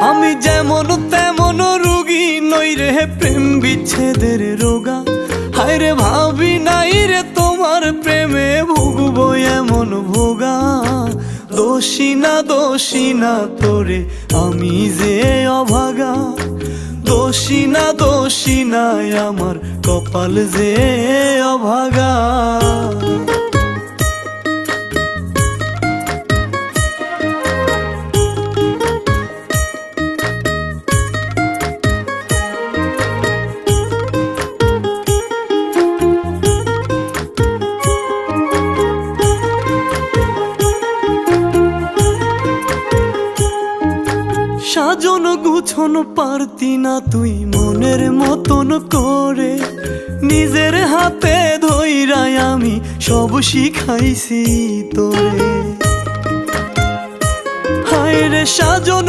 আমি যেমন তেমন রুগী, নই রে প্রেম বিচ্ছেদের রোগা। হায় রে ভাবি, নাই রে তোমার প্রেমে ভুগবো এমন ভোগা। দোষী না দোষী না তোরে আমি যে অভাগা। দোষী না দোষী না আমার কপাল যে অভাগা। সাজন গুছন পারতি না তুই মনের মতন করে। নিজের হাতে ধৈরাই আমি সব শিখাইছি তোরে। হায় রে সাজন